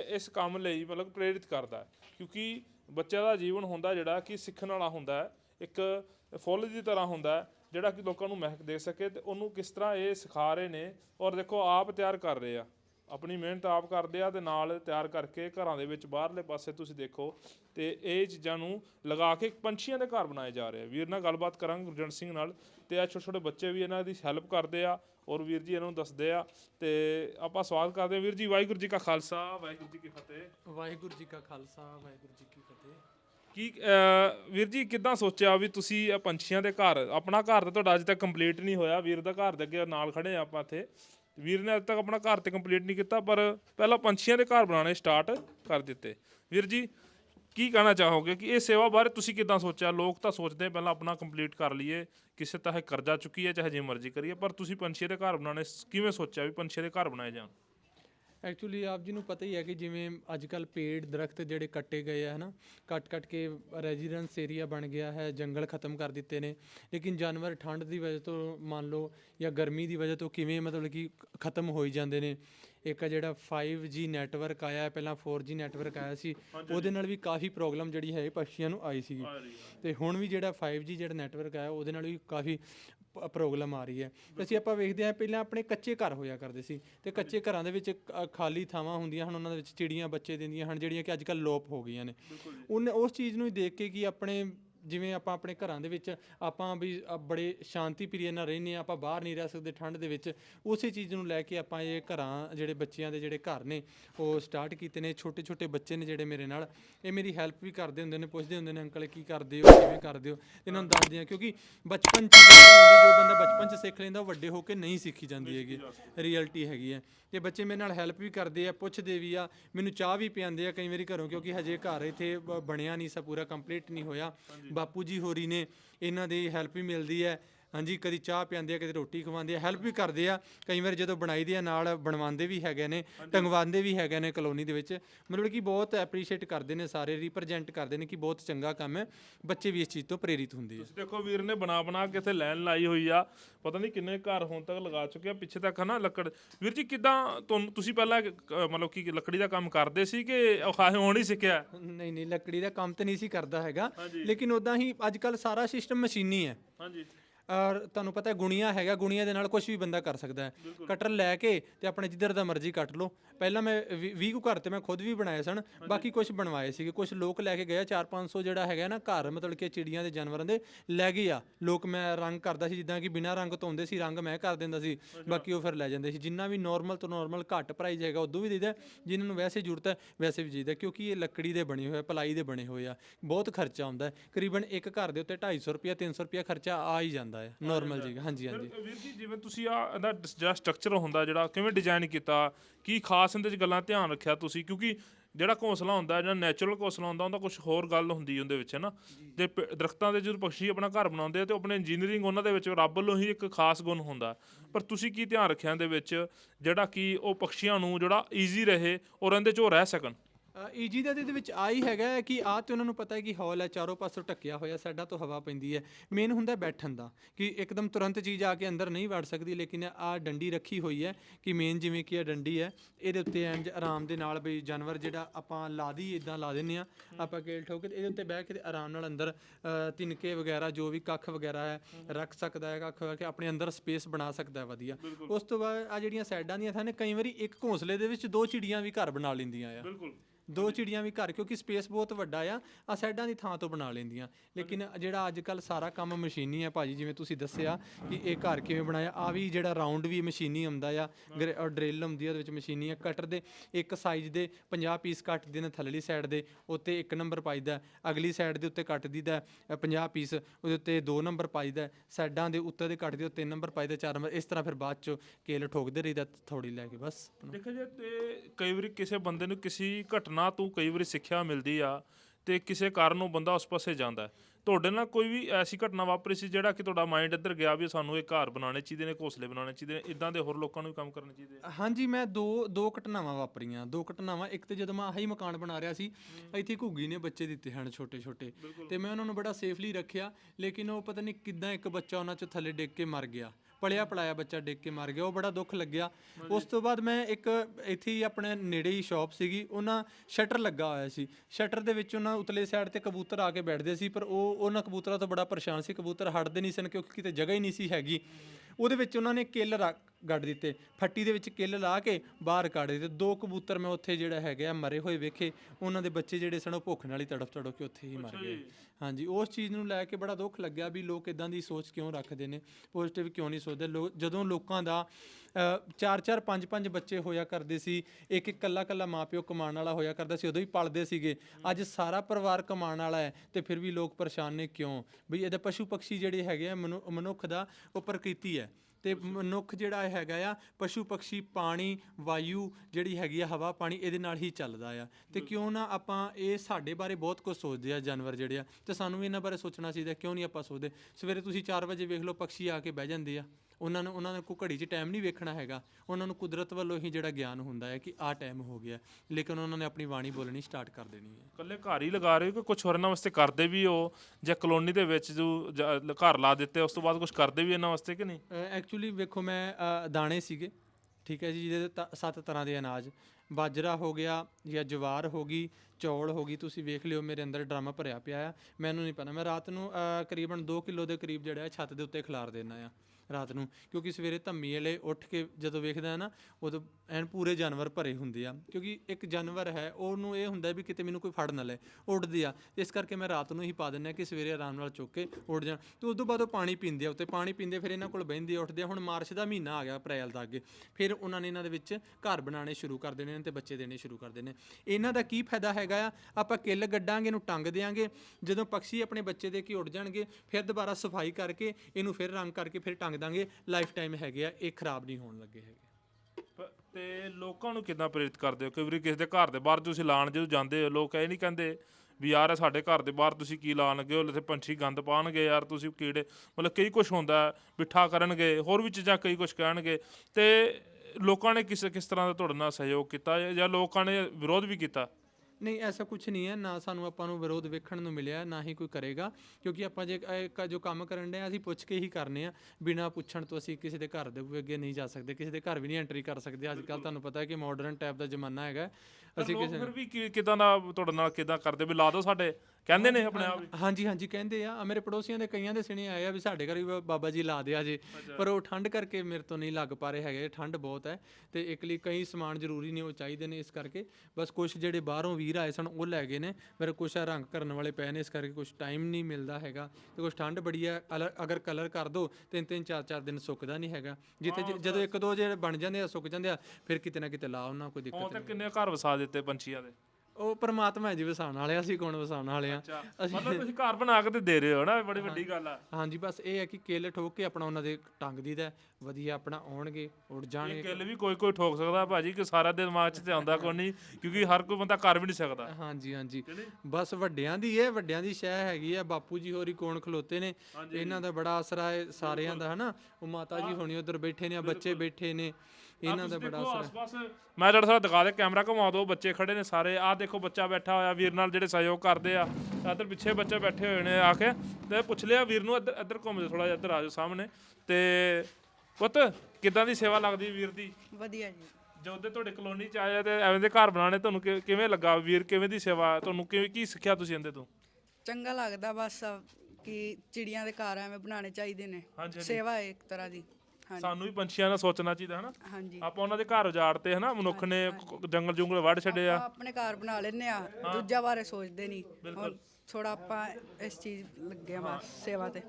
ਇਸ ਕੰਮ ਲਈ ਮਤਲਬ ਪ੍ਰੇਰਿਤ ਕਰਦਾ ਕਿਉਂਕਿ ਬੱਚਿਆਂ ਦਾ ਜੀਵਨ ਹੁੰਦਾ ਜਿਹੜਾ ਕਿ ਸਿੱਖਣ ਵਾਲਾ ਹੁੰਦਾ ਹੈ, ਇੱਕ ਫੁੱਲ ਦੀ ਤਰ੍ਹਾਂ ਹੁੰਦਾ ਜਿਹੜਾ ਕਿ ਲੋਕਾਂ ਨੂੰ ਮਹਿਕ ਦੇ ਸਕੇ ਤੇ ਉਹਨੂੰ ਕਿਸ ਤਰ੍ਹਾਂ ਇਹ ਸਿਖਾ ਰਹੇ ਨੇ ਔਰ ਦੇਖੋ ਆਪ ਤਿਆਰ ਕਰ ਰਹੇ ਆ। ਆਪਣੀ ਮਿਹਨਤ ਆਪ ਕਰਦੇ ਆ ਤੇ ਨਾਲ ਤਿਆਰ ਕਰਕੇ ਘਰਾਂ ਦੇ ਵਿੱਚ ਬਾਹਰਲੇ ਪਾਸੇ ਤੁਸੀਂ ਦੇਖੋ ਤੇ ਇਹ ਚੀਜ਼ਾਂ ਨੂੰ ਲਗਾ ਕੇ ਪੰਛੀਆਂ ਦੇ ਘਰ ਬਣਾਏ ਜਾ ਰਹੇ ਆ। ਵੀਰ ਨਾਲ ਗੱਲਬਾਤ ਕਰਾਂਗੇ ਗੁਰਜੰਟ ਸਿੰਘ ਨਾਲ ਤੇ ਆ ਛੋਟੇ ਛੋਟੇ ਬੱਚੇ ਵੀ ਇਹਨਾਂ ਦੀ ਹੈਲਪ ਕਰਦੇ ਆ ਔਰ ਵੀਰ ਜੀ ਇਹਨਾਂ ਨੂੰ ਦੱਸਦੇ ਆ ਤੇ ਆਪਾਂ ਸਵਾਗਤ ਕਰਦੇ ਆ। ਵੀਰ ਜੀ ਵਾਹਿਗੁਰੂ ਜੀ ਕਾ ਖਾਲਸਾ ਵਾਹਿਗੁਰੂ ਜੀ ਕੀ ਫਤਿਹ। ਵਾਹਿਗੁਰੂ ਜੀ ਕਾ ਖਾਲਸਾ ਵਾਹਿਗੁਰੂ ਜੀ ਕੀ ਫਤਿਹ। ਕੀ ਵੀਰ ਜੀ ਕਿੱਦਾਂ ਸੋਚਿਆ ਵੀ ਤੁਸੀਂ ਇਹ ਪੰਛੀਆਂ ਦੇ ਘਰ ਆਪਣਾ ਘਰ ਤਾਂ ਤੁਹਾਡਾ ਅਜੇ ਤੱਕ ਕੰਪਲੀਟ ਨਹੀਂ ਹੋਇਆ ਵੀਰ ਦਾ ਘਰ ਦੇ ਅੱਗੇ ਨਾਲ ਖੜੇ ਆ ਆਪਾਂ ਇੱਥੇ। ਵੀਰ ਨੇ ਅਜੇ ਤੱਕ ਆਪਣਾ ਘਰ ਤੇ ਕੰਪਲੀਟ ਨਹੀਂ ਕੀਤਾ, ਪਰ ਪਹਿਲਾਂ ਪੰਛੀਆਂ ਦੇ ਘਰ ਬਣਾਉਣੇ ਸਟਾਰਟ ਕਰ ਦਿੱਤੇ। ਵੀਰ ਜੀ, ਕੀ ਕਹਿਣਾ ਚਾਹੋਗੇ ਕਿ ਇਹ ਸੇਵਾ ਬਾਰੇ ਤੁਸੀਂ ਕਿੱਦਾਂ ਸੋਚਿਆ? ਲੋਕ ਤਾਂ ਸੋਚਦੇ ਪਹਿਲਾਂ ਆਪਣਾ ਕੰਪਲੀਟ ਕਰ ਲਈਏ, ਕਿਸੇ ਤਾਂ ਇਹ ਕਰਜ਼ਾ ਚੁੱਕੀ ਹੈ, ਚਾਹੇ ਜੇ ਮਰਜ਼ੀ ਕਰੀਏ, ਪਰ ਤੁਸੀਂ ਪੰਛੀਆਂ ਦੇ ਘਰ ਬਣਾਉਣੇ ਕਿਵੇਂ ਸੋਚਿਆ ਵੀ ਪੰਛੀਆਂ ਦੇ ਘਰ ਬਣਾਏ ਜਾਣ? ਐਕਚੁਅਲੀ ਆਪ ਜੀ ਨੂੰ ਪਤਾ ਹੀ ਹੈ ਕਿ ਜਿਵੇਂ ਅੱਜ ਕੱਲ ਪੇੜ ਦਰਖਤ ਜਿਹੜੇ ਕੱਟੇ ਗਏ ਆ ਹਨਾ? ਕੱਟ ਕੱਟ ਕੇ ਰੈਜ਼ੀਡੈਂਸ ਏਰੀਆ ਬਣ ਗਿਆ ਹੈ ਜੰਗਲ ਖਤਮ ਕਰ ਦਿੱਤੇ ਨੇ। ਲੇਕਿਨ ਜਾਨਵਰ ਠੰਡ ਦੀ ਵਜ੍ਹਾ ਤੋਂ ਮੰਨ ਲਓ ਜਾਂ ਗਰਮੀ ਦੀ ਵਜ੍ਹਾ ਤੋਂ ਕਿਵੇਂ ਮਤਲਬ ਕਿ ਖਤਮ ਹੋਈ ਜਾਂਦੇ ਨੇ। ਇੱਕ ਜਿਹੜਾ 5G ਨੈਟਵਰਕ ਆਇਆ ਹੈ, ਪਹਿਲਾਂ 4G ਨੈਟਵਰਕ ਆਇਆ ਸੀ ਉਹਦੇ ਨਾਲ ਵੀ ਕਾਫੀ ਪ੍ਰੋਬਲਮ ਜਿਹੜੀ ਹੈ ਪਕਸ਼ੀਆਂ ਨੂੰ ਆਈ ਸੀਗੀ। ਤੇ ਹੁਣ ਵੀ ਜਿਹੜਾ 5G ਜਿਹੜਾ ਨੈਟਵਰਕ ਆਇਆ ਉਹਦੇ ਨਾਲ ਵੀ ਕਾਫੀ ਪ੍ਰੋਬਲਮ ਆ ਰਹੀ ਹੈ। ਅਸੀਂ ਆਪਾਂ ਵੇਖਦੇ ਹਾਂ ਪਹਿਲਾਂ ਆਪਣੇ ਕੱਚੇ ਘਰ ਹੋਇਆ ਕਰਦੇ ਸੀ। ਤੇ ਕੱਚੇ ਘਰਾਂ ਦੇ ਵਿੱਚ ਅ, ਖਾਲੀ ਥਾਵਾਂ ਹੁੰਦੀਆਂ ਹਨ ਉਹਨਾਂ ਦੇ ਵਿੱਚ ਚਿੜੀਆਂ ਬੱਚੇ ਦਿੰਦੀਆਂ ਹਨ ਜਿਹੜੀਆਂ ਕਿ ਅੱਜ ਕੱਲ ਲੋਪ ਹੋ ਗਈਆਂ ਨੇ। ਉਹਨੇ ਉਸ ਚੀਜ਼ ਨੂੰ ਹੀ ਦੇਖ ਕੇ ਕਿ ਆਪਣੇ ਜਿਵੇਂ ਆਪਾਂ ਆਪਣੇ ਘਰਾਂ ਦੇ ਵਿੱਚ ਆਪਾਂ ਵੀ ਅ, ਬੜੇ ਸ਼ਾਂਤੀ ਪ੍ਰਿਯ ਨਾਲ ਰਹਿੰਦੇ ਆ ਆਪਾਂ ਬਾਹਰ ਨਹੀਂ ਰਹਿ ਸਕਦੇ ਠੰਡ ਦੇ ਵਿੱਚ ਉਸੇ ਚੀਜ਼ ਨੂੰ ਲੈ ਕੇ ਆਪਾਂ ਇਹ ਘਰਾਂ ਜਿਹੜੇ ਬੱਚਿਆਂ ਦੇ ਜਿਹੜੇ ਘਰ ਨੇ ਉਹ ਸਟਾਰਟ ਕੀਤੇ ਨੇ ਛੋਟੇ ਛੋਟੇ ਬੱਚੇ ਨੇ ਜਿਹੜੇ ਮੇਰੇ ਨਾਲ ਇਹ ਮੇਰੀ ਹੈਲਪ ਵੀ ਕਰਦੇ ਹੁੰਦੇ ਨੇ ਪੁੱਛਦੇ ਹੁੰਦੇ ਨੇ ਅੰਕਲ ਕੀ ਕਰਦੇ ਹੋ ਕਿਵੇਂ ਕਰਦੇ ਹੋ ਇਹਨਾਂ ਨੂੰ ਦੱਸਦੇ ਆ ਕਿਉਂਕਿ ਬਚਪਨ ਚ ਜਿਹੜੀ ਹੁੰਦੀ ਜੋ ਬੰਦਾ ਬਚਪਨ ਚ ਸਿੱਖ ਲੈਂਦਾ ਉਹ ਵੱਡੇ ਹੋ ਕੇ ਨਹੀਂ ਸਿੱਖੀ ਜਾਂਦੀ ਹੈਗੀ ਰਿਐਲਿਟੀ ਹੈਗੀ ਹੈ ਤੇ ਬੱਚੇ ਮੇਰੇ ਨਾਲ ਹੈਲਪ ਵੀ ਕਰਦੇ ਆ ਪੁੱਛਦੇ ਵੀ ਆ ਮੈਨੂੰ ਚਾਹ ਵੀ ਪਿਆਉਂਦੇ ਆ ਕਈ ਵਾਰੀ ਘਰੋਂ ਕਿਉਂਕਿ ਹਜੇ ਘਰ ਇੱਥੇ ਬ- ਬਣਿਆ ਨਹੀਂ ਸਾ ਪੂਰਾ ਕੰਪਲੀਟ ਨਹੀਂ ਹੋਇਆ ਬਾਪੂ ਜੀ ਹੋਰੀ ਨੇ ਇਹਨਾਂ ਦੀ ਹੈਲਪ ਵੀ ਮਿਲਦੀ ਹੈ। ਹਾਂਜੀ ਕਦੀ ਚਾਹ ਪਿਆਉਂਦੇ ਆ ਕਦੀ ਰੋਟੀ ਖਵਾਉਂਦੇ ਆ ਹੈਲਪ ਵੀ ਕਰਦੇ ਆ। ਕਈ ਵਾਰ ਜਦੋਂ ਬਣਾਈ ਦੀ ਆ ਨਾਲ ਬਣਵਾਉਂਦੇ ਵੀ ਹੈਗੇ ਨੇ ਟੰਗਵਾਉਂਦੇ ਵੀ ਹੈਗੇ ਨੇ ਕਲੋਨੀ ਦੇ ਵਿੱਚ ਮਤਲਬ ਕਿ ਬਹੁਤ ਐਪਰੀਸ਼ੀਏਟ ਕਰਦੇ ਨੇ ਸਾਰੇ ਰਿਪਰੈਜ਼ੈਂਟ ਕਰਦੇ ਨੇ ਕਿ ਬਹੁਤ ਚੰਗਾ ਕੰਮ ਹੈ। ਬੱਚੇ ਵੀ ਇਸ ਚੀਜ਼ ਤੋਂ ਪ੍ਰੇਰਿਤ ਹੁੰਦੇ ਆ। ਤੁਸੀਂ ਦੇਖੋ ਵੀਰ ਨੇ ਬਣਾ ਬਣਾ ਕੇ ਇੱਥੇ ਲਾਈਨ ਲਾਈ ਹੋਈ ਆ ਪਤਾ ਨਹੀਂ ਕਿੰਨੇ ਘਰ ਹੁਣ ਤੱਕ ਲਗਾ ਚੁੱਕੇ ਆ ਪਿੱਛੇ ਤੱਕ ਹਨਾ ਲੱਕੜ ਵੀਰ ਜੀ ਕਿਦਾਂ ਤੁਹਾਨੂੰ ਤੁਸੀਂ ਪਹਿਲਾਂ ਅਹ, ਮਤਲਬ ਕਿ ਲੱਕੜੀ ਦਾ ਕੰਮ ਕਰਦੇ ਸੀ ਕਿ ਉਹ ਖਾ- ਹੁਣ ਹੀ ਸਿੱਖਿਆ? ਨਹੀਂ ਨਹੀਂ ਲੱਕੜੀ ਦਾ ਕੰਮ ਤਾਂ ਨਹੀਂ ਸੀ ਕਰਦਾ ਹੈਗਾ ਲੇਕਿਨ ਉਦਾਂ ਹੀ ਅੱਜ ਕੱਲ ਸਾਰਾ ਸਿਸਟਮ ਮਸ਼ੀਨੀ ਹੈ। ਹਾਂਜੀ। ਔਰ ਤੁਹਾਨੂੰ ਪਤਾ ਹੈ ਗੁਣੀਆਂ ਹੈਗਾ ਗੁਣੀਆਂ ਦੇ ਨਾਲ ਕੁਝ ਵੀ ਬੰਦਾ ਕਰ ਸਕਦਾ ਹੈ। ਕਟਰ ਲੈ ਕੇ ਤੇ ਆਪਣੇ ਜਿੱਧਰ ਦਾ ਮਰਜ਼ੀ ਕੱਟ ਲਓ। ਪਹਿਲਾਂ ਮੈਂ 20 ਕੁ ਘਰ ਤੇ ਮੈਂ ਖੁਦ ਵੀ ਬਣਾਏ ਸਨ ਬਾਕੀ ਕੁਝ ਬਣਵਾਏ ਸੀਗੇ। ਕੁਝ ਲੋਕ ਲੈ ਕੇ ਗਏ 4-500 ਜਿਹੜਾ ਹੈਗਾ ਨਾ ਘਰ ਮਤਲਬ ਕਿ ਚਿੜੀਆਂ ਦੇ ਜਾਨਵਰਾਂ ਦੇ ਲੈ ਗਏ ਆ। ਲੋਕ ਮੈਂ ਰੰਗ ਕਰਦਾ ਸੀ ਜਿੱਦਾਂ ਕਿ ਬਿਨਾਂ ਰੰਗ ਧੋਂਦੇ ਸੀ ਰੰਗ ਮੈਂ ਕਰ ਦਿੰਦਾ ਸੀ। ਬਾਕੀ ਉਹ ਫਿਰ ਲੈ ਜਾਂਦੇ ਸੀ। ਜਿੰਨਾ ਵੀ ਨਾਰਮਲ ਤੋਂ ਨਾਰਮਲ ਘੱਟ ਪ੍ਰਾਈਸ ਹੈਗਾ ਉਦੋਂ ਵੀ ਦੇਈਦਾ ਜਿਨ੍ਹਾਂ ਨੂੰ ਵੈਸੇ ਜ਼ਰੂਰਤ ਹੈ ਵੈਸੇ ਵੀ ਦੇਈਦਾ ਕਿਉਂਕਿ ਇਹ ਲੱਕੜੀ ਦੇ ਬਣੇ ਹੋਏ ਆ ਪਲਾਈ ਦੇ ਬਣੇ ਹੋਏ ਆ। ਬਹੁਤ ਖਰਚਾ ਆਉਂਦਾ ਹੈ। ਕਰੀਬਨ ਇੱਕ ਘਰ ਦੇ ਉੱਤੇ 250 ਰੁਪਿਆ 300 ਰੁਪਿਆ ਖਰਚਾ ਆ ਹੀ ਜਾਂਦਾ ਹੈ ਨਾਰਮਲ ਜੀ ਹਾਂਜੀ ਹਾਂਜੀ। ਫਿਰ ਵੀਰ ਜੀ ਜਿਵੇਂ ਤੁਸੀਂ ਆ ਇਹਦਾ ਡਿਸ- ਜਿਹੜਾ ਸਟਰਕਚਰ ਹੁੰਦਾ ਜਿਹੜਾ ਕਿਵੇਂ ਡਿਜ਼ਾਈਨ ਕੀਤਾ ਕੀ ਖਾਸ ਇਹਦੇ ਚ ਗੱਲਾਂ ਧਿਆਨ ਰੱਖਿਆ ਤੁਸੀਂ? ਕਿਉਂਕਿ ਜਿਹੜਾ ਘੋਂਸਲਾ ਹੁੰਦਾ ਜਿਹੜਾ ਨੈਚੁਰਲ ਘੋਂਸਲਾ ਹੁੰਦਾ ਉਹਦਾ ਕੁਝ ਹੋਰ ਗੱਲ ਹੁੰਦੀ ਉਹਦੇ ਵਿੱਚ ਹੈ ਨਾ? ਪ- ਦਰਖਤਾਂ ਦੇ ਜਦੋਂ ਪੰਛੀ ਆਪਣਾ ਘਰ ਬਣਾਉਂਦੇ ਆ ਤੇ ਉਹ ਆਪਣੇ ਇੰਜੀਨੀਅਰਿੰਗ ਉਹਨਾਂ ਦੇ ਵਿੱਚ ਰੱਬ ਵੱਲੋਂ ਹੀ ਇੱਕ ਖਾਸ ਗੁਣ ਹੁੰਦਾ। ਪਰ ਤੁਸੀਂ ਕੀ ਧਿਆਨ ਰੱਖਿਆ ਇਹਦੇ ਵਿੱਚ ਜਿਹੜਾ ਕਿ ਉਹ ਪੰਛੀਆਂ ਨੂੰ ਜਿਹੜਾ ਈਜ਼ੀ ਰਹੇ ਔਰ ਇਹਦੇ ਚ ਉਹ ਰਹਿ ਸਕਣ? ਈਜੀ ਦਾ ਇਹਦੇ ਵਿੱਚ ਆ ਹੀ ਹੈਗਾ ਕਿ ਆ ਤੇ ਉਹਨਾਂ ਨੂੰ ਪਤਾ ਹੈ ਕਿ ਹਾਲ ਹੈ ਚਾਰੋਂ ਪਾਸੋਂ ਢੱਕਿਆ ਹੋਇਆ ਸਾਡਾ ਤੋਂ ਹਵਾ ਪੈਂਦੀ ਹੈ। ਮੇਨ ਹੁੰਦਾ ਬੈਠਣ ਦਾ ਕਿ ਇੱਕਦਮ ਤੁਰੰਤ ਚੀਜ਼ ਆ ਕੇ ਅੰਦਰ ਨਹੀਂ ਵੜ ਸਕਦੀ ਲੇਕਿਨ ਆ ਡੰਡੀ ਰੱਖੀ ਹੋਈ ਹੈ ਕਿ ਮੇਨ ਜਿਵੇਂ ਕਿ ਇਹ ਡੰਡੀ ਹੈ ਇਹਦੇ ਉੱਤੇ ਇੰਜ ਆਰਾਮ ਦੇ ਨਾਲ ਵੀ ਜਾਨਵਰ ਜਿਹੜਾ ਆਪਾਂ ਲਾ ਦੀ ਇਦਾਂ ਲਾ ਦਿੰਨੇ ਆ ਆਪਾਂ ਕੇਲ ਠੋਕ ਕੇ ਇਹਦੇ ਉੱਤੇ ਬਹਿ ਕੇ ਆਰਾਮ ਨਾਲ ਅੰਦਰ ਤਿਨਕੇ ਵਗੈਰਾ ਜੋ ਵੀ ਕੱਖ ਵਗੈਰਾ ਹੈ ਰੱਖ ਸਕਦਾ ਹੈ ਕੱਖ ਕੇ ਆਪਣੇ ਅੰਦਰ ਸਪੇਸ ਬਣਾ ਸਕਦਾ ਹੈ ਵਧੀਆ। ਉਸ ਤੋਂ ਬਾਅਦ ਆ ਜਿਹੜੀਆਂ ਸਾਈਡਾਂ ਦੀਆਂ ਥਾਂ ਨੇ ਕਈ ਵਾਰੀ ਇੱਕ ਘੋਂਸਲੇ ਦੇ ਵਿੱਚ ਦੋ ਚਿੜੀਆਂ ਵੀ ਘਰ ਬਣਾ ਲੈਂਦੀਆਂ ਆ। ਬਿਲਕੁਲ। ਦੋ ਚਿੜੀਆਂ ਵੀ ਘਰ ਕਿਉਂਕਿ ਸਪੇਸ ਬਹੁਤ ਵੱਡਾ ਆ ਆ ਸਾਈਡਾਂ ਦੀ ਥਾਂ ਤੋਂ ਬਣਾ ਲੈਂਦੀਆਂ। ਲੇਕਿਨ ਜਿਹੜਾ ਅੱਜ ਕੱਲ ਸਾਰਾ ਕੰਮ ਮਸ਼ੀਨੀ ਆ ਭਾਜੀ ਜਿਵੇਂ ਤੁਸੀਂ ਦੱਸਿਆ ਕਿ ਇਹ ਘਰ ਕਿਵੇਂ ਬਣਾਇਆ ਆ ਵੀ ਜਿਹੜਾ ਰਾਉਂਡ ਵੀ ਮਸ਼ੀਨੀ ਆਉਂਦਾ ਆ ਡਰਿਲ ਹੁੰਦੀ ਆ ਉਹਦੇ ਵਿੱਚ ਮਸ਼ੀਨੀ ਆ ਕਟਰ ਦੇ ਇੱਕ ਸਾਈਜ਼ ਦੇ 50 ਪੀਸ ਕੱਟ ਦੇ ਨੇ ਥੱਲੇਲੀ ਸਾਈਡ ਦੇ ਉੱਤੇ ਇੱਕ ਨੰਬਰ ਪਾਈਦਾ ਅਗਲੀ ਸਾਈਡ ਦੇ ਉੱਤੇ ਕੱਟ ਦੀਦਾ ਅ, 50 ਪੀਸ ਉਹਦੇ ਉੱਤੇ ਦੋ ਨੰਬਰ ਪਾਈਦਾ ਸਾਈਡਾਂ ਦੇ ਉੱਤੇ ਦੇ ਕੱਟ ਦੇ ਤਿੰਨ ਨੰਬਰ ਪਾਈਦਾ ਚਾਰ ਨੰਬਰ ਇਸ ਤਰ੍ਹਾਂ ਫਿਰ ਬਾਅਦ ਚ ਕੇਲ ਠੋਕਦੇ ਰਹੀਦਾ ਥੋੜੀ ਲੈ ਕੇ ਬਸ। ਦੇਖੋ ਜੇ ਤੇ ਕਈ ਵਾਰੀ ਕਿਸੇ ਬੰਦੇ ਨੂੰ ਕਿਸੇ ਘਟਨਾ ਤੋਂ ਕਈ ਵਾਰੀ ਸਿੱਖਿਆ ਮਿਲਦੀ ਆ ਤੇ ਕਿਸੇ ਕਾਰਨ ਉਹ ਬੰਦਾ ਉਸ ਪਾਸੇ ਜਾਂਦਾ ਹੈ। ਤੁਹਾਡੇ ਨਾਲ ਕੋਈ ਵੀ ਐਸੀ ਘਟਨਾ ਵਾਪਰੀ ਸੀ ਜਿਹੜਾ ਕਿ ਤੁਹਾਡਾ ਮਾਈਂਡ ਇੱਧਰ ਗਿਆ ਵੀ ਸਾਨੂੰ ਇਹ ਘਰ ਬਣਾਉਣੇ ਚਾਹੀਦੇ ਨੇ ਘੋਸਲੇ ਬਣਾਉਣੇ ਚਾਹੀਦੇ ਨੇ ਇਦਾਂ ਦੇ ਹੋਰ ਲੋਕਾਂ ਨੂੰ ਵੀ ਕੰਮ ਕਰਨੇ ਚਾਹੀਦੇ ਆ? ਹਾਂਜੀ ਮੈਂ ਦੋ ਦੋ ਘਟਨਾਵਾਂ ਵਾਪਰੀਆਂ। ਦੋ ਘਟਨਾਵਾਂ ਇੱਕ ਤੇ ਜਦੋਂ ਮੈਂ ਆਹੀ ਮਕਾਨ ਬਣਾ ਰਿਹਾ ਸੀ ਇੱਥੇ ਘੁੱਗੀ ਨੇ ਬੱਚੇ ਦਿੱਤੇ ਹਨ ਛੋਟੇ ਛੋਟੇ ਤੇ ਮੈਂ ਉਹਨਾਂ ਨੂੰ ਬੜਾ ਸੇਫਲੀ ਰੱਖਿਆ ਲੇਕਿਨ ਉਹ ਪਤਾ ਨਹੀਂ ਕਿੱਦਾਂ ਇੱਕ ਬੱਚਾ ਉਹਨਾਂ ਚੋਂ ਥੱਲੇ ਡਿੱਗ ਕੇ ਮਰ ਗਿਆ। ਪਲਿਆ ਪਲਾਇਆ ਬੱਚਾ ਡਿੱਗ ਕੇ ਮਰ ਗਿਆ, ਉਹ ਬੜਾ ਦੁੱਖ ਲੱਗਿਆ। ਉਸ ਤੋਂ ਬਾਅਦ ਮੈਂ ਇੱਕ ਇੱਥੇ ਹੀ ਆਪਣੇ ਨੇੜੇ ਹੀ ਸ਼ਾਪ ਸੀਗੀ, ਉਹਨਾਂ ਸ਼ਟਰ ਲੱਗਾ ਹੋਇਆ ਸੀ। ਸ਼ਟਰ ਦੇ ਵਿੱਚ ਉਹਨਾਂ ਉਤਲੇ ਸਾਈਡ ਤੇ ਕਬੂਤਰ ਆ ਕੇ ਬੈਠਦੇ ਸੀ, ਪਰ ਉਹ ਉਹਨਾਂ ਕਬੂਤਰਾਂ ਤੋਂ ਬੜਾ ਪਰੇਸ਼ਾਨ ਸੀ। ਕਬੂਤਰ ਹਟਦੇ ਨਹੀਂ ਸਨ ਕਿਉਂਕਿ ਕਿਤੇ ਜਗ੍ਹਾ ਹੀ ਨਹੀਂ ਸੀ ਹੈਗੀ। ਉਹਦੇ ਵਿੱਚ ਉਹਨਾਂ ਨੇ ਕਿੱਲ ਰੱਖ ਗੱਡ ਦਿੱਤੇ। ਫੱਟੀ ਦੇ ਵਿੱਚ ਕਿੱਲ ਲਾ ਕੇ ਬਾਹਰ ਕੱਢ ਦਿੱਤੇ। ਦੋ ਕਬੂਤਰ ਮੈਂ ਉੱਥੇ ਜਿਹੜਾ ਹੈਗਾ ਆ ਮਰੇ ਹੋਏ ਵੇਖੇ। ਉਹਨਾਂ ਦੇ ਬੱਚੇ ਜਿਹੜੇ ਸਨ ਉਹ ਭੁੱਖ ਨਾਲ ਹੀ ਤੜਫ ਤੜਫ ਕੇ ਉੱਥੇ ਹੀ ਮਰ ਗਏ। ਹਾਂਜੀ ਉਸ ਚੀਜ਼ ਨੂੰ ਲੈ ਕੇ ਬੜਾ ਦੁੱਖ ਲੱਗਿਆ ਵੀ ਲੋਕ ਇਦਾਂ ਦੀ ਸੋਚ ਕਿਉਂ ਰੱਖਦੇ ਨੇ? ਪੋਜ਼ਿਟਿਵ ਕਿਉਂ ਨਹੀਂ ਸੋਚਦੇ? ਜਦੋਂ ਲੋਕਾਂ ਦਾ ਅ, ਚਾਰ ਚਾਰ ਪੰਜ ਪੰਜ ਬੱਚੇ ਹੋਇਆ ਕਰਦੇ ਸੀ ਇੱਕ ਇੱਕ ਕੱਲਾ ਕੱਲਾ ਮਾਪਿਓ ਕਮਾਉਣ ਵਾਲਾ ਹੋਇਆ ਕਰਦਾ ਸੀ ਉਦੋਂ ਹੀ ਪਲਦੇ ਸੀਗੇ। ਅੱਜ ਸਾਰਾ ਪਰਿਵਾਰ ਕਮਾਉਣ ਵਾਲਾ ਹੈ ਤੇ ਫਿਰ ਵੀ ਲੋਕ ਪਰੇਸ਼ਾਨ ਨੇ ਕਿਉਂ? ਵੀ ਇਹਦੇ ਪਸ਼ੂ ਪੰਛੀ ਜਿਹੜੇ ਹੈਗੇ ਆ ਮਨੁ- ਮਨੁੱਖ ਦਾ ਉਹ ਪ੍ਰਕਿਰਤੀ ਹੈ। ਤੇ ਮਨੁੱਖ ਜਿਹੜਾ ਹੈਗਾ ਆ ਪਸ਼ੂ ਪੰਛੀ ਪਾਣੀ ਵਾਯੂ ਜਿਹੜੀ ਹੈਗੀ ਆ ਹਵਾ ਪਾਣੀ ਇਹਦੇ ਨਾਲ ਹੀ ਚੱਲਦਾ ਆ। ਤੇ ਕਿਉਂ ਨਾ ਆਪਾਂ ਇਹ ਸਾਡੇ ਬਾਰੇ ਬਹੁਤ ਕੁਝ ਸੋਚਦੇ ਆ ਜਾਨਵਰ ਜਿਹੜੇ ਆ। ਤੇ ਸਾਨੂੰ ਵੀ ਇਹਨਾਂ ਬਾਰੇ ਸੋਚਣਾ ਚਾਹੀਦਾ ਕਿਉਂ ਨਹੀਂ ਆਪਾਂ ਸੋਚਦੇ? ਸਵੇਰੇ ਤੁਸੀਂ 4 ਵਜੇ ਵੇਖ ਲਓ ਪੰਛੀ ਆ ਕੇ ਬਹਿ ਜਾਂਦੇ ਆ। ਉਹਨਾਂ ਨੂੰ ਉਹਨਾਂ ਨੇ ਕੋਈ ਘੜੀ 'ਚ ਟਾਈਮ ਨਹੀਂ ਵੇਖਣਾ ਹੈਗਾ। ਉਹਨਾਂ ਨੂੰ ਕੁਦਰਤ ਵੱਲੋਂ ਹੀ ਜਿਹੜਾ ਗਿਆਨ ਹੁੰਦਾ ਹੈ ਕਿ ਆਹ ਟਾਈਮ ਹੋ ਗਿਆ। ਲੇਕਿਨ ਉਹਨਾਂ ਨੇ ਆਪਣੀ ਬਾਣੀ ਬੋਲਣੀ ਸਟਾਰਟ ਕਰ ਦੇਣੀ ਹੈ। ਇਕੱਲੇ ਘਰ ਹੀ ਲਗਾ ਰਹੇ ਹੋ ਕਿ ਕੁਝ ਹੋਰਾਂ ਵਾਸਤੇ ਕਰਦੇ ਵੀ ਹੋ? ਜਾਂ ਕਲੋਨੀ ਦੇ ਵਿੱਚ ਜੋ ਜ- ਘਰ ਲਾ ਦਿੱਤੇ ਉਸ ਤੋਂ ਬਾਅਦ ਕੁਝ ਕਰਦੇ ਵੀ ਇਹਨਾਂ ਵਾਸਤੇ ਕਿ ਨਹੀਂ? ਐਕਚੁਅਲੀ ਵੇਖੋ ਮੈਂ ਅ, ਦਾਣੇ ਸੀਗੇ। ਠੀਕ ਹੈ ਜੀ ਜਿਹਦੇ ਤ- ਸੱਤ ਤਰ੍ਹਾਂ ਦੇ ਅਨਾਜ। ਬਾਜਰਾ ਹੋ ਗਿਆ ਜਾਂ ਜਵਾਰ ਹੋ ਗਈ ਚੌਲ ਹੋ ਗਈ ਤੁਸੀਂ ਵੇਖ ਲਿਓ ਮੇਰੇ ਅੰਦਰ ਡਰਮ ਭਰਿਆ ਪਿਆ ਆ। ਮੈਨੂੰ ਨਹੀਂ ਪਤਾ ਮੈਂ ਰਾਤ ਨੂੰ ਅ, ਕਰੀਬਨ 2 ਕਿਲੋ ਦੇ ਕਰੀਬ ਜਿਹੜਾ ਹੈ ਛੱਤ ਦੇ ਉੱਤੇ ਖਿਲਾਰ ਦੇਣਾ ਆ ਰਾਤ ਨੂੰ। ਕਿਉਂਕਿ ਸਵੇਰੇ ਧੰਮੀ ਵਾਲੇ ਉੱਠ ਕੇ ਜਦੋਂ ਵੇਖਦਾ ਹੈ ਨਾ ਉਦੋਂ ਐਨ ਪੂਰੇ ਜਾਨਵਰ ਭਰੇ ਹੁੰਦੇ ਆ। ਕਿਉਂਕਿ ਇੱਕ ਜਾਨਵਰ ਹੈ ਉਹਨੂੰ ਇਹ ਹੁੰਦਾ ਵੀ ਕਿਤੇ ਮੈਨੂੰ ਕੋਈ ਫੜ ਨਾ ਲੈ ਉਹ ਉੱਡਦੇ ਆ। ਇਸ ਕਰਕੇ ਮੈਂ ਰਾਤ ਨੂੰ ਹੀ ਪਾ ਦਿੰਦਾ ਕਿ ਸਵੇਰੇ ਆਰਾਮ ਨਾਲ ਚੁੱਕ ਕੇ ਉੱਡ ਜਾਣ। ਤੇ ਉਸ ਤੋਂ ਬਾਅਦ ਉਹ ਪਾਣੀ ਪੀਂਦੇ ਆ ਉੱਤੇ ਪਾਣੀ ਪੀਂਦੇ ਫਿਰ ਇਹਨਾਂ ਕੋਲ ਬਹਿੰਦੇ ਆ, ਉੱਠਦੇ ਆ। ਹੁਣ ਮਾਰਚ ਦਾ ਮਹੀਨਾ ਆ ਗਿਆ ਅਪ੍ਰੈਲ ਦਾ ਅੱਗੇ। ਫਿਰ ਉਹਨਾਂ ਨੇ ਇਹਨਾਂ ਦੇ ਵਿੱਚ ਘਰ ਬਣਾਉਣੇ ਸ਼ੁਰੂ ਕਰ ਦੇਣੇ ਨੇ ਤੇ ਬੱਚੇ ਦੇਣੇ ਸ਼ੁਰੂ ਕਰ ਦੇਣੇ। ਇਹਨਾਂ ਦਾ ਕੀ ਫਾਇਦਾ ਹੈਗਾ ਆ ਆਪਾਂ ਕਿੱਲ ਗੱਡਾਂਗੇ ਇਹਨੂੰ ਟੰਗ ਦੇਾਂਗੇ ਜਦੋਂ ਪੰਛੀ ਆਪਣੇ ਬੱਚੇ ਦੇ ਕੇ ਉੱਡ ਜਾਣਗੇ ਫਿਰ ਦੁਬਾਰਾ ਸਫ਼ਾਈ ਕਰਕੇ ਇਹਨੂੰ ਫਿਰ ਰੰਗ ਕਰਕੇ ਫਿਰ ਟੰਗ ਦਾਂਗੇ ਲਾਈਫ ਟਾਈਮ ਹੈਗੇ ਆ ਇਹ ਖਰਾਬ ਨਹੀਂ ਹੋਣ ਲੱਗੇ ਹੈਗੇ। ਪ- ਤੇ ਲੋਕਾਂ ਨੂੰ ਕਿੱਦਾਂ ਪ੍ਰੇਰਿਤ ਕਰਦੇ ਹੋ? ਕਈ ਵਾਰੀ ਕਿਸੇ ਦੇ ਘਰ ਦੇ ਬਾਹਰ ਤੁਸੀਂ ਲਾਣ ਜਦੋਂ ਜਾਂਦੇ ਹੋ ਲੋਕ ਇਹ ਨਹੀਂ ਕਹਿੰਦੇ ਵੀ ਯਾਰ ਸਾਡੇ ਘਰ ਦੇ ਬਾਹਰ ਤੁਸੀਂ ਕੀ ਲਾਣ ਲੱਗੇ ਹੋ ਇੱਥੇ ਪੰਛੀ ਗੰਦ ਪਾਣਗੇ ਯਾਰ ਤੁਸੀਂ ਕੀੜੇ ਮਤਲਬ ਕਈ ਕੁਝ ਹੁੰਦਾ ਹੈ, ਬਿਠਾ ਕਰਨਗੇ ਹੋਰ ਵੀ ਚੀਜ਼ਾਂ ਕਈ ਕੁਝ ਕਹਿਣਗੇ ਤੇ ਲੋਕਾਂ ਨੇ ਕਿਸ ਕਿਸ ਤਰ੍ਹਾਂ ਦਾ ਤੁਹਾਡੇ ਨਾਲ ਸਹਿਯੋਗ ਕੀਤਾ ਜਾਂ ਲੋਕਾਂ ਨੇ ਵਿਰੋਧ ਵੀ ਕੀਤਾ? ਨਹੀਂ, ਐਸਾ ਕੁਝ ਨਹੀਂ ਹੈ। ਨਾ ਸਾਨੂੰ ਆਪਾਂ ਨੂੰ ਵਿਰੋਧ ਵੇਖਣ ਨੂੰ ਮਿਲਿਆ, ਨਾ ਹੀ ਕੋਈ ਕਰੇਗਾ। ਕਿਉਂਕਿ ਆਪਾਂ ਜੇ ਇਹ ਕ- ਜੋ ਕੰਮ ਕਰਨ ਦੇ ਅਸੀਂ ਪੁੱਛ ਕੇ ਹੀ ਕਰਨੇ ਆ। ਬਿਨਾਂ ਪੁੱਛਣ ਤੋਂ ਅਸੀਂ ਕਿਸੇ ਦੇ ਘਰ ਦੇ ਅੱਗੇ ਨਹੀਂ ਜਾ ਸਕਦੇ, ਕਿਸੇ ਦੇ ਘਰ ਵੀ ਨਹੀਂ ਐਂਟਰੀ ਕਰ ਸਕਦੇ। ਅੱਜ ਕੱਲ ਤੁਹਾਨੂੰ ਪਤਾ ਹੈ ਕਿ ਮਾਡਰਨ ਟਾਈਪ ਦਾ ਜ਼ਮਾਨਾ ਹੈਗਾ। ਅਸੀਂ ਕਿਸੇ ਫਿਰ ਵੀ ਕੀ- ਕਿੱਦਾਂ ਦਾ ਤੁਹਾਡੇ ਨਾਲ ਕਿੱਦਾਂ ਕਰਦੇ ਵੀ ਲਾ ਦਿਓ ਸਾਡੇ। ਕਹਿੰਦੇ ਨੇ ਆਪਣੇ ਆਪ ਹੀ ਹਾਂਜੀ ਹਾਂਜੀ ਕਹਿੰਦੇ ਆ। ਮੇਰੇ ਪੜੋਸੀਆਂ ਦੇ ਕਈਆਂ ਦੇ ਸਿਣੇ ਆਏ ਆ ਵੀ ਸਾਡੇ ਘਰ ਵੀ ਬਾ- ਬਾਬਾ ਜੀ ਲਾ ਦਿਆ ਜੇ। ਪਰ ਉਹ ਠੰਡ ਕਰਕੇ ਮੇਰੇ ਤੋਂ ਨਹੀਂ ਲੱਗ ਪਾ ਰਹੇ ਹੈਗੇ। ਠੰਡ ਬਹੁਤ ਹੈ ਤੇ ਇੱਕ ਲਈ ਕਈ ਸਮਾਨ ਜ਼ਰੂਰੀ ਨੇ ਉਹ ਚਾਹੀਦੇ ਨੇ ਇਸ ਕਰਕੇ। ਬਸ ਕੁਝ ਜਿਹੜੇ ਬਾਹਰੋਂ ਵੀਰ ਆਏ ਸਨ ਉਹ ਲੈ ਗਏ ਨੇ। ਮੇਰੇ ਕੁਝ ਰੰਗ ਕਰਨ ਵਾਲੇ ਪਏ ਨੇ ਇਸ ਕਰਕੇ ਕੁਝ ਟਾਈਮ ਨਹੀਂ ਮਿਲਦਾ ਹੈਗਾ। ਤੇ ਕੁਝ ਠੰਡ ਬੜੀ ਹੈ। ਅਲਰ- ਅਗਰ ਕਲਰ ਕਰ ਦੋ ਤਿੰਨ ਤਿੰਨ ਚਾਰ ਚਾਰ ਦਿਨ ਸੁੱਕਦਾ ਨਹੀਂ ਹੈਗਾ। ਜਿੱਥੇ ਜ- ਜਦੋਂ ਇੱਕ ਦੋ ਜਿਹੜੇ ਬਣ ਜਾਂਦੇ ਆ ਸੁੱਕ ਜਾਂਦੇ ਆ ਫਿਰ ਕਿਤੇ ਨਾ ਕਿਤੇ ਲਾ ਉਹਨਾਂ ਕੋਈ ਦਿੱਕਤ ਹੁਣ ਤੇ ਕਿੰਨੇ ਘਰ ਵਸਾ ਦਿੱਤੇ ਪੰਛੀਆਂ ਦੇ? ਉਹ ਪਰਮਾਤਮਾ ਹੈ ਜੀ ਵਸਾਉਣ ਵਾਲੇ ਅਸੀਂ ਕੌਣ ਵਸਾਉਣ ਵਾਲੇ ਆ ਅੱਛਾ ਮਤਲਬ ਤੁਸੀਂ ਘਰ ਬਣਾ ਕੇ ਤੇ ਦੇ ਰਹੇ ਹੋ ਨਾ ਇਹ ਬੜੀ ਵੱਡੀ ਗੱਲ ਆ। ਹਾਂਜੀ ਬਸ ਇਹ ਹੈ ਕਿ ਕੇਲੇ ਠੋਕ ਕੇ ਆਪਣਾ ਉਹਨਾਂ ਦੇ ਟੰਗ ਦੀਦਾ ਹੈ, ਵਧੀਆ ਆਪਣਾ ਆਉਣਗੇ ਉੱਡ ਇਹ ਜਾਣਗੇ। ਕਿੱਲ ਵੀ ਕੋਈ ਕੋਈ ਠੋਕ ਸਕਦਾ ਭਾਜੀ ਕਿ ਸਾਰਾ ਦਿਨ ਦਿਮਾਗ 'ਚ ਤੇ ਆਉਂਦਾ ਕੋਈ ਨਹੀਂ ਕਿਉਂਕਿ ਹਰ ਕੋਈ ਬੰਦਾ ਕਰ ਵੀ ਨਹੀਂ ਸਕਦਾ। ਹਾਂਜੀ ਹਾਂਜੀ। ਬਸ ਵੱਡਿਆਂ ਦੀ ਹੈ ਵੱਡਿਆਂ ਦੀ ਸ਼ਹਿ ਹੈਗੀ ਹੈ ਬਾਪੂ ਜੀ ਹੋਰੀ ਕੋਣ ਖਲੋਤੇ ਨੇ ਇਹਨਾਂ ਦਾ ਬੜਾ ਆਸਰਾ ਹੈ ਸਾਰਿਆਂ ਦਾ ਹਨਾ? ਉਹ ਮਾਤਾ ਜੀ ਹੋਣੀ ਉਧਰ ਬੈਠੇ ਨੇ ਆ ਬੱਚੇ ਬੈਠੇ ਨੇ। ਇਹਨਾਂ ਦਾ ਬੜਾ ਆਸ-ਪਾਸ ਮੈਂ ਜਿਹੜਾ ਸਾਰਾ ਦਿਖਾ ਦੇ ਕੈਮਰਾ ਘੁਮਾ ਦੋ ਬੱਚੇ ਖੜੇ ਨੇ ਸਾਰੇ। ਆਹ ਦੇਖੋ ਬੱਚਾ ਬੈਠਾ ਹੋਇਆ ਵੀਰ ਨਾਲ ਜਿਹੜੇ ਸਹਿਯੋਗ ਕਰਦੇ ਆ। ਇੱਧਰ ਪਿੱਛੇ ਬੱਚੇ ਬੈਠੇ ਹੋਏ ਨੇ ਆ ਕੇ। ਤੇ ਪੁੱਛ ਲਿਆ ਵੀਰ ਨੂੰ ਇੱਧਰ ਇੱਧਰ ਘੁੰਮ ਜਾ ਥੋੜਾ ਜਿਹਾ ਇੱਧਰ ਆ ਜਾਓ ਸਾਹਮਣੇ। ਤੇ ਪੁੱਤ ਕਿੱਦਾਂ ਦੀ ਸੇਵਾ ਲੱਗਦੀ ਵੀਰ ਦੀ? ਵਧੀਆ ਜੀ। ਜੋ ਉਹਦੇ ਤੁਹਾਡੇ ਕਲੋਨੀ ਚ ਆਇਆ ਤੇ ਐਵੇਂ ਦੇ ਘਰ ਬਣਾਣੇ ਤੁਹਾਨੂੰ ਕਿ- ਕਿਵੇਂ ਲੱਗਾ ਵੀਰ? ਕਿਵੇਂ ਦੀ ਸੇਵਾ ਤੁਹਾਨੂੰ ਕਿਵੇਂ ਕੀ ਸਿੱਖਿਆ ਤੁਸੀਂ ਇਹਦੇ ਤੋਂ? ਚੰਗਾ ਲੱਗਦਾ ਬਸ ਕਿ ਚਿੜੀਆਂ ਦੇ ਘਰ ਐਵੇਂ ਬਣਾਉਣੇ ਚਾਹੀਦੇ ਨੇ। ਹਾਂਜੀ, ਸੇਵਾ ਹੈ ਇੱਕ ਤਰ੍ਹਾਂ ਦੀ। ਸਾਨੂੰ ਵੀ ਪੰਛੀਆਂ ਦਾ ਸੋਚਣਾ ਚਾਹੀਦਾ ਹਨਾ? ਹਾਂਜੀ। ਆਪਾਂ ਉਹਨਾਂ ਦੇ ਘਰ ਉਜਾੜਤੇ ਹਨਾ? ਮਨੁੱਖ ਨੇ ਕ- ਜੰਗਲ ਜੁੰਗਲ ਵੱਢ ਛੱਡੇ ਆ। ਆਪਾਂ ਆਪਣੇ ਘਰ ਬਣਾ ਲੈਨੇ ਆ ਦੂਜਾ ਬਾਰੇ ਸੋਚਦੇ ਨਹੀਂ। ਹੁਣ ਥੋੜਾ ਆਪਾਂ ਇਸ ਚੀਜ਼ ਲੱਗੇ ਆ ਬਸ ਸੇਵਾ ਤੇ।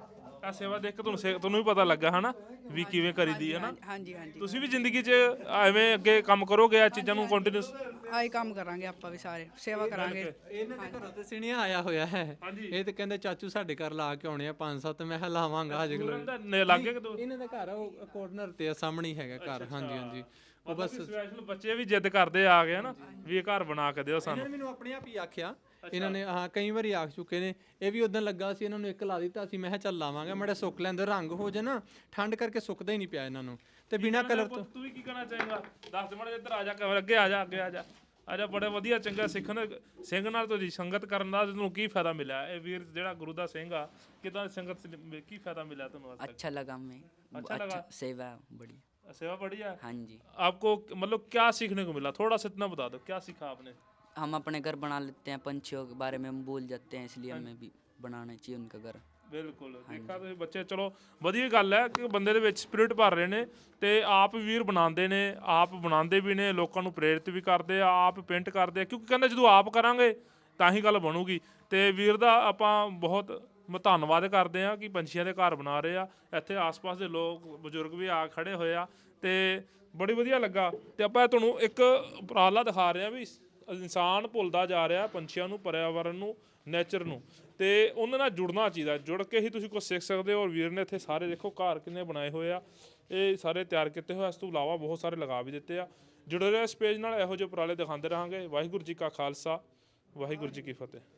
ਆ ਸੇਵਾ ਦੇਖ ਕੇ ਤੁਹਾਨੂੰ ਸੇ- ਤੁਹਾਨੂੰ ਵੀ ਪਤਾ ਲੱਗਾ ਹਨਾ ਵੀ ਕਿਵੇਂ ਕਰੀਦੀ ਹੈ ਨਾ ਹਾਂਜੀ ਹਾਂਜੀ ਤੁਸੀਂ ਵੀ ਜ਼ਿੰਦਗੀ 'ਚ ਐਵੇਂ ਅੱਗੇ ਕੰਮ ਕਰੋਗੇ ਆ ਚੀਜ਼ਾਂ ਨੂੰ ਕੰਟੀਨਿਊਸ ਆਹੀ ਕੰਮ ਕਰਾਂਗੇ ਆਪਾਂ ਵੀ ਸਾਰੇ ਸੇਵਾ ਕਰਾਂਗੇ। ਇਹਨਾਂ ਦੇ ਘਰੋਂ ਤੇ ਸਿਣਿਆ ਆਇਆ ਹੋਇਆ ਹੈ। ਇਹ ਤੇ ਕਹਿੰਦੇ ਚਾਚੂ ਸਾਡੇ ਘਰ ਲਾ ਕੇ ਆਉਣੇ ਆ ਪੰਜ ਸੱਤ ਮੈਂ ਕਿਹਾ ਲਾਵਾਂਗਾ ਨੇ ਲੱਗੇ ਕਿ ਤੂੰ ਇਹਨਾਂ ਦਾ ਘਰ ਆ ਉਹ ਕੋਰਨਰ ਤੇ ਆ ਸਾਹਮਣੇ ਹੀ ਹੈਗਾ ਘਰ। ਹਾਂਜੀ ਹਾਂਜੀ। ਉਹ ਬਸ ਸਪੈਸ਼ਲ ਬੱਚੇ ਵੀ ਜਿੱਦ ਕਰਦੇ ਆ ਗਏ ਹਨਾ ਵੀ ਇਹ ਘਰ ਬਣਾ ਕੇ ਦਿਓ ਸਾਨੂੰ ਇਹਨਾਂ ਨੇ ਮੈਨੂੰ ਆਪਣੇ ਆਪ ਹੀ ਆਖਿਆ ਇਹਨਾਂ ਨੇ ਹਾਂ ਕਈ ਵਾਰੀ ਆਖ ਚੁੱਕੇ ਨੇ ਇਹ ਵੀ ਉਦੋਂ ਲੱਗਾ ਸੀ ਇਹਨਾਂ ਨੂੰ ਇੱਕ ਲਾ ਦਿੱਤਾ ਸੀ ਮੈਂ ਕਿਹਾ ਚੱਲ ਲਾਵਾਂਗਾ ਮੜਾ ਸੁੱਕ ਲੈਂਦੇ ਰੰਗ ਹੋ ਜਾ ਨਾ ਠੰਡ ਕਰਕੇ ਸੁੱਕਦਾ ਹੀ ਨਹੀਂ ਪਿਆ ਇਹਨਾਂ ਨੂੰ ਤੇ ਬਿਨਾ ਕਲਰ ਤੋਂ ਤੂੰ ਵੀ ਕੀ ਕਰਨਾ ਚਾਹੇਗਾ ਦੱਸ ਦੇ ਮਾੜਾ ਇੱਧਰ ਆ ਜਾ ਕਮਰੇ ਅੱਗੇ ਆ ਜਾ ਅੱਗੇ ਆ ਜਾ ਆ ਜਾ ਬੜੇ ਵਧੀਆ ਚੰਗਾ ਸਿੱਖਣ ਸਿੰਘ ਨਾਲ ਤੁਹਾਡੀ ਸੰਗਤ ਕਰਨ ਦਾ ਤੁਹਾਨੂੰ ਕੀ ਫਾਇਦਾ ਮਿਲਿਆ ਇਹ ਵੀਰ ਜਿਹੜਾ ਗੁਰੂ ਦਾ ਸਿੰਘ ਆ ਕਿਦਾਂ ਸੰਗਤ ਚ ਕੀ ਫਾਇਦਾ ਮਿਲਿਆ ਤੁਹਾਨੂੰ ਅੱਜ अच्छा लगा हमें अच्छा लगा? सेवा बड़ी तक सेवा बढ़िया हाँ जी आपको मतलब क्या सीखने को मिला थोड़ा सा इतना बता दो क्या सीखा आपने हम अपने घर बना लेते हैं पंछियों के बारे में हम भूल जाते हैं इसलिए हमें भी बनाना चाहिए उनका घर ਬਿਲਕੁਲ ਦੇਖਾ ਤੁਸੀਂ ਬੱਚੇ ਚਲੋ ਵਧੀਆ ਗੱਲ ਹੈ ਕਿ ਬੰਦੇ ਦੇ ਵਿੱਚ ਸਪਿਰਿਟ ਭਰ ਰਹੇ ਨੇ ਤੇ ਆਪ ਵੀਰ ਬਣਾਉਂਦੇ ਨੇ ਆਪ ਬਣਾਉਂਦੇ ਵੀ ਨੇ ਲੋਕਾਂ ਨੂੰ ਪ੍ਰੇਰਿਤ ਵੀ ਕਰਦੇ ਆ ਆਪ ਪੇਂਟ ਕਰਦੇ ਆ ਕਿਉਂਕਿ ਕਹਿੰਦੇ ਜਦੋਂ ਆਪ ਕਰਾਂਗੇ ਤਾਂ ਹੀ ਗੱਲ ਬਣੂਗੀ ਤੇ ਵੀਰ ਦਾ ਆਪਾਂ ਬਹੁਤ ਮੈਂ ਧੰਨਵਾਦ ਕਰਦੇ ਆ ਕਿ ਪੰਛੀਆਂ ਦੇ ਘਰ ਬਣਾ ਰਹੇ ਆ। ਇੱਥੇ ਆਸ-ਪਾਸ ਦੇ ਲੋਕ, ਬਜ਼ੁਰਗ ਵੀ ਆ ਖੜੇ ਹੋਏ ਆ ਤੇ ਬੜੀ ਵਧੀਆ ਲੱਗਾ। ਤੇ ਆਪਾਂ ਤੁਹਾਨੂੰ ਇੱਕ ਉਪਰਾਲਾ ਦਿਖਾ ਰਹੇ ਆ ਵੀ ਇਨਸਾਨ ਭੁੱਲਦਾ ਜਾ ਰਿਹਾ ਪੰਛੀਆਂ ਨੂੰ, ਪਰਿਆਵਰਨ ਨੂੰ ਨੇਚਰ ਨੂੰ। ਤੇ ਉਹਨਾਂ ਨਾਲ ਜੁੜਨਾ ਚਾਹੀਦਾ, ਜੁੜ ਕੇ ਹੀ ਤੁਸੀਂ ਕੁਝ ਸਿੱਖ ਸਕਦੇ ਹੋ ਔਰ ਵੀਰ ਨੇ ਇੱਥੇ ਸਾਰੇ ਦੇਖੋ ਘਰ ਕਿੰਨੇ ਬਣਾਏ ਹੋਏ ਆ। ਇਹ ਸਾਰੇ ਤਿਆਰ ਕੀਤੇ ਹੋਏ ਇਸ ਤੋਂ ਇਲਾਵਾ ਬਹੁਤ ਸਾਰੇ ਲਗਾ ਵੀ ਦਿੱਤੇ ਆ। ਜੁੜੇ ਰਹੋ ਇਸ ਪੇਜ ਨਾਲ, ਇਹੋ ਜਿਹੇ ਉਪਰਾਲੇ ਦਿਖਾਉਂਦੇ ਰਹਾਂਗੇ। ਵਾਹਿਗੁਰੂ ਜੀ ਕਾ ਖਾਲਸਾ, ਵਾਹਿਗੁਰੂ ਜੀ ਕੀ ਫਤਿਹ।